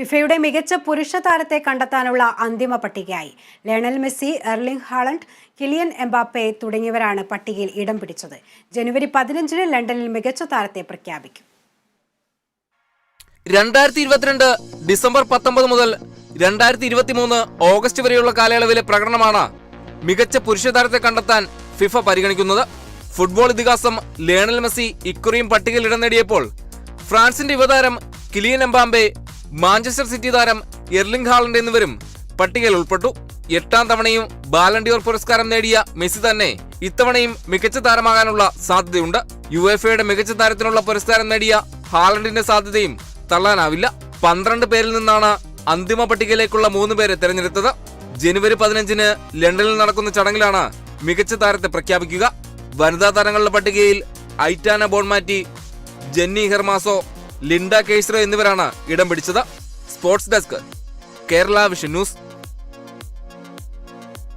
ഫിഫയുടെ മികച്ച പുരുഷ താരത്തെ കണ്ടെത്താനുള്ള അന്തിമ പട്ടികയായി. Lionel Messi Erling Haaland Kylian Mbappe തുടങ്ങിയവരാണ് പട്ടികയിൽ ഇടം പിടിച്ചത്. ജനുവരി പതിനഞ്ചിന് ലണ്ടനിൽ മികച്ച താരത്തെ പ്രഖ്യാപിക്കും. രണ്ടായിരത്തി ഇരുപത്തിരണ്ട് ഡിസംബർ പത്തൊമ്പത് മുതൽ രണ്ടായിരത്തി ഇരുപത്തി മൂന്ന് ഓഗസ്റ്റ് വരെയുള്ള കാലയളവിലെ പ്രകടനമാണ് മികച്ച പുരുഷ താരത്തെ കണ്ടെത്താൻ ഫിഫ പരിഗണിക്കുന്നത്. ഫുട്ബോൾ ഇതിഹാസം ലയണൽ മെസ്സി ഇക്കുറിയും പട്ടികയിൽ ഇടം നേടിയപ്പോൾ ഫ്രാൻസിന്റെ യുവതാരം കിലിയൻ എംബാംബെ മാഞ്ചസ്റ്റർ സിറ്റി താരം എർലിംഗ് ഹാളണ്ട് എന്നിവരും പട്ടികയിൽ ഉൾപ്പെട്ടു. എട്ടാം തവണയും ബാലൻഡിയോർ പുരസ്കാരം നേടിയ മെസ്സി തന്നെ ഇത്തവണയും മികച്ച താരമാകാനുള്ള സാധ്യതയുണ്ട്. യു എഫ് എയുടെ മികച്ച താരത്തിനുള്ള പുരസ്കാരം നേടിയ ഹാലണ്ടിന്റെ സാധ്യതയും തള്ളാനാവില്ല. പന്ത്രണ്ട് പേരിൽ നിന്നാണ് അന്തിമ പട്ടികയിലേക്കുള്ള മൂന്ന് പേരെ തെരഞ്ഞെടുത്തത്. ജനുവരി പതിനഞ്ചിന് ലണ്ടനിൽ നടക്കുന്ന ചടങ്ങിലാണ് മികച്ച താരത്തെ പ്രഖ്യാപിക്കുക. വനിതാ താരങ്ങളുടെ പട്ടികയിൽ Aitana Bonmati Jenni Hermoso Linda Caicedo എന്നിവരാണ് ഇടം പിടിച്ചത്. Sports desk Kerala Vision news.